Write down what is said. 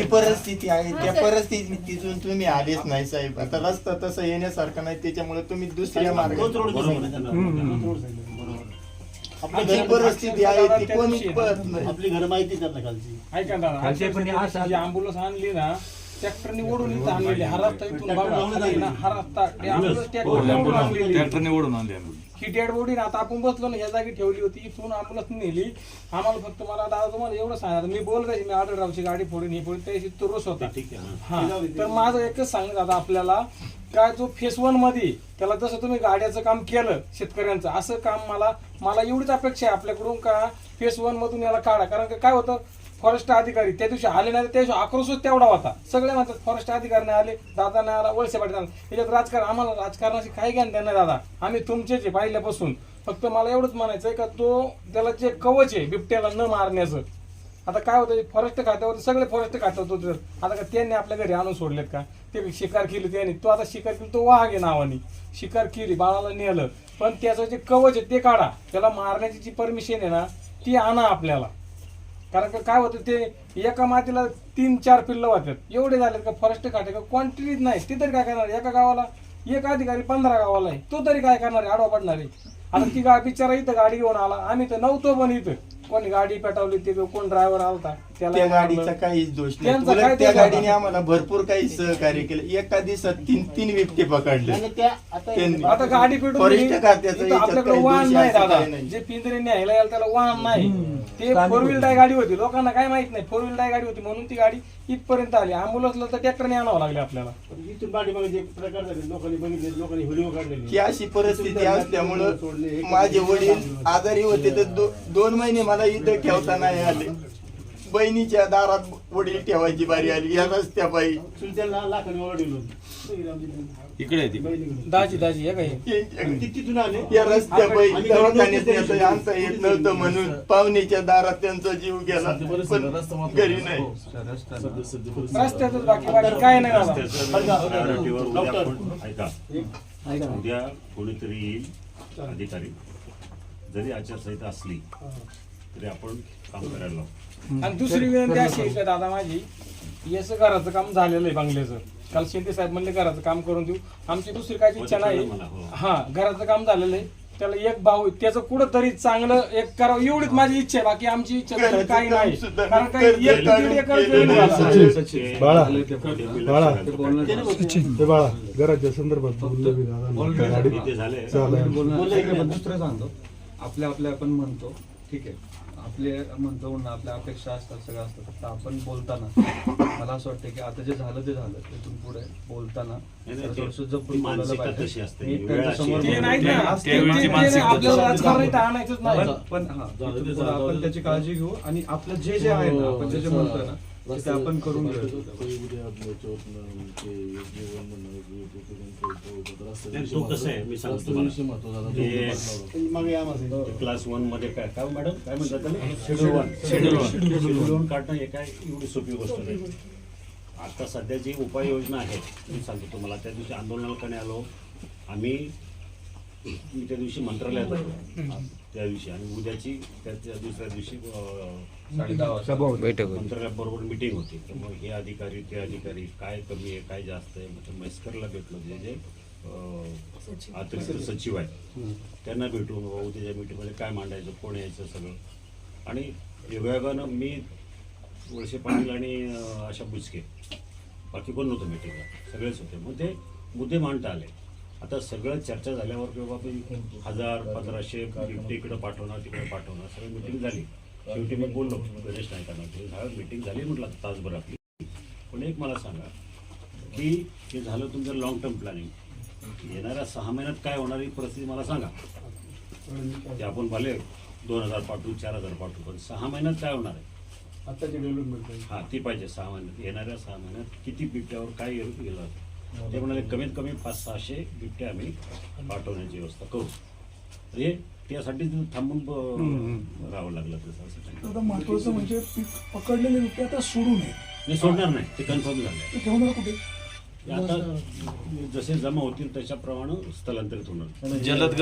जी परिस्थिती आहे त्या परिस्थितीतून तुम्ही आलेच नाही साहेब. आता रस्ता तसं येण्यासारखं नाही त्याच्यामुळे तुम्ही दुसऱ्या मार्गात आपली जी परिस्थिती आहे ती कोणी पळत नाही. आपली घर माहिती त्यांना खालची. ऐका ना खालचे पण हे असं- जी अँब्युलन्स आणली ना ट्रॅक्टरने ओढून इथं आणलेली. हा रस्ता इथून बघा खाली ना, हा रस्ता ट्रॅक्टरने ओढून आणलेली. ट्रॅक्टरने ओढून आणले आम्ही ही डेड बॉडी ना आता आपण बसलो ना ह्या जागी ठेवली होती इथून अँब्युलन्स नेली. आम्हाला फक्त मला दादा तुम्हाला एवढं सांगा मी बोल कशी मी आढळरावची गाडी फोडून ही फोडून त्याशी तो रोस होता. ठीक आहे हा. तर माझं एकच सांगत आता आपल्याला काय जो फेस वनमध्ये त्याला जसं तुम्ही गाड्याचं काम केलं शेतकऱ्यांचं असं काम मला मला एवढीच अपेक्षा आहे आपल्याकडून का फेस वन मधून याला काढा. कारण काय होतं फॉरेस्ट अधिकारी. त्या दिवशी आले नाही त्या दिवशी आक्रोशच तेवढा होता. सगळे म्हणतात फॉरेस्ट अधिकारी नाही आले दादा नाही आला वळसे पाटील याच्यात राजकारण आम्हाला राजकारणाशी काही ज्ञान त्यांना दादा. आम्ही तुमचेच आहे पहिल्यापासून. फक्त मला एवढंच म्हणायचं आहे का तो त्याला जे कवच आहे बिबट्याला न मारण्याचं. आता काय होतं फॉरेस्ट खात्यावर सगळे फॉरेस्ट खात्यावर होते आता का त्यांनी आपल्या घरी आणून सोडलेत का? ते शिकार केली त्यांनी. तो आता शिकार केली तो वाघ आहे नावाने. शिकार केली बाळाला नेलं. पण त्याचं जे कवच आहे ते काढा. त्याला मारण्याची जी परमिशन आहे ना ती आणा आपल्याला. कारण का काय होतं ते एका मातीला तीन चार पिल्लं होतात एवढे झालेत का फॉरेस्ट काटे का क्वांटिटीच नाही. ते तरी काय करणार एका गावाला एक अधिकारी पंधरा गावाला आहे. तो तरी काय करणार आहे? आडवा पडणार आहे. आता ती गा बिचारा इथं गाडी घेऊन आला. आम्ही तर नव्हतो पण इथं. कोणी गाडी पेटवली ते कोण ड्रायव्हर आलता त्या. गाडीचा काहीच दोष नाही. त्यांचा उलट काय त्या दोष गाडीने होता? आम्हाला भरपूर काही सहकार्य केलं. एका दिवसात तीन तीन बिबटे पकडले. आणि त्या आता त्यांनी- आता गाडी पेटून फॉरेस्ट गेली, खात्याचं इथं याच्यात आपल्याकडे काही वाहन दोष नाही असं दादा. काही नाही. जे पिंजरे न्यायला यायला त्याला वाहन नाही. ते स्थानिक फोर व्हील. डाय गाडी होती. लोकांना काय माहीत नाही. फोर व्हील डाय गाडी होती म्हणून ती गाडी इथपर्यंत आली. अँब्युलन्सला तर ट्रॅक्टरने आणावं लागले आपल्याला. इथून पाठीमागे जे प्रकार झाले लोकांनी बघितले लोकांनी व्हिडिओ ही अशी परिस्थिती असल्यामुळं माझे वडील आजारी होते तर दो- दोन महिने मला इथं ठेवता नाही आले. बहिणीच्या दारात वडील ठेवायची बारी आली. या रस्त्या बाई. इकडे दाजी दाजी हे? काय ती तिथून आले. या रस्त्या बाई. दवाखान्यात आणता येत नव्हतं म्हणून पाहुणीच्या दारात त्यांचा जीव गेला. पण घरी नाही. रस्त्यातच बाकी बाकी काय नाही उद्या कोणीतरी येईल अधिकारी. जरी आचारसंहिता असली तरी आपण काम करायला लावू. आणि दुसरी विनंती अशी आहे का दादा माझी याचं घराचं काम झालेलं आहे बंगल्याचं काल शेट्टी साहेब म्हणले घराचं काम करून देऊ. आमची दुसरी काय इच्छा नाही. मला, हो. हा घराचं काम झालेलं आहे. त्याला एक भाऊ आहे, त्याचं कुठं तरी चांगलं एक करावं. एवढीच माझी इच्छा आहे. बाकी आमची इच्छा घराचं काही काम नाही. सुद्धा कारण काही एक ते दीड एकर जमीन बाळा. ते बाळा. घराच्या संदर्भात बोललो मी दादा गाडी चालेल दुसरं सांगतो. आपल्या आपल्या आपण म्हणतो. ठीक आहे आपले म्हणतो म्हणून आपल्या अपेक्षा असतात सगळं असतं फक्त आपण बोलताना मला असं वाटतं की आता जे झालं ते झालं तिथून पुढे बोलताना थोडंसं जपून बोलायला पाहिजे. मी. ते. नाही ना पण पण हा तिथून पुढे आपण त्याची काळजी घेऊ आणि आपलं जे जे आहे ना आपण जे जे म्हणतोय ना ते आपण करून घेऊ. नाही, तो कसं आहे मी सांगतो तुम्हाला. ते- मग या माझं ते क्लास वनमध्ये काय काय मॅडम काय म्हणतात त्याला schedule one schedule one schedule one काढणं हे काय एवढी सोपी गोष्ट नाही. आता सध्या जी उपाययोजना आहेत मी सांगतो तुम्हाला त्या दिवशी आंदोलनाला आलो आम्ही मी त्या दिवशी मंत्रालयात होतो. त्या दिवशी. आणि उद्याची त्या त्या दुसऱ्या दिवशी साडे दहा वाजता मंत्रालयाबरोबर मिटिंग होती. तर मग हे अधिकारी ते अधिकारी काय कमी आहे काय जास्त आहे म्हणजे मैस्करला भेटलो. जे जे अतिरिक्त सचिव आहेत. त्यांना भेटून बाबा उद्याच्या मीटिंगमध्ये काय मांडायचं कोण यायचं सगळं. आणि योगायोगानं मी वळसे पाटील आणि अं, आशा बुचके बाकी कोण नव्हतं मीटिंगला सगळेच होते. मग ते मुद्दे मांडता आले. आता सगळं चर्चा झाल्यावर किंवा आपण हजार पंधराशे बिबटे इकडं पाठवणार तिकडे पाठवणार सगळी मिटिंग झाली. शेवटी मी बोललो गणेश नायकांना की झालं मिटिंग झाली म्हटलं आता तासभर आपली. पण एक मला सांगा की हे झालं तुमचं लॉंग टर्म प्लॅनिंग येणाऱ्या सहा महिन्यात काय होणार ही परिस्थिती मला सांगा. ते आपण भले दोन हजार पाठवू चार हजार पाठवू पण सहा महिन्यात काय होणार आहे? आताची डेव्हलपमेंट हा ती पाहिजे सहा महिन्यात. येणाऱ्या सहा महिन्यात किती बिबट्यावर काय गेलं ते म्हणाले कमीत कमी पाच सहाशे बिबटे आम्ही पाठवण्याची व्यवस्था करू. हे त्यासाठी थांबून ब- राहावं लागलं तसं असं काही. आता महत्वाचं म्हणजे पीक पकडलेले बिबटे आता सोडू नये. मी सोडणार नाही. ते कन्फर्म झालंय. ते ठेवणार कुठे? आता जसे जमा होतील त्याच्याप्रमाणे स्थलांतरित होणार. जलद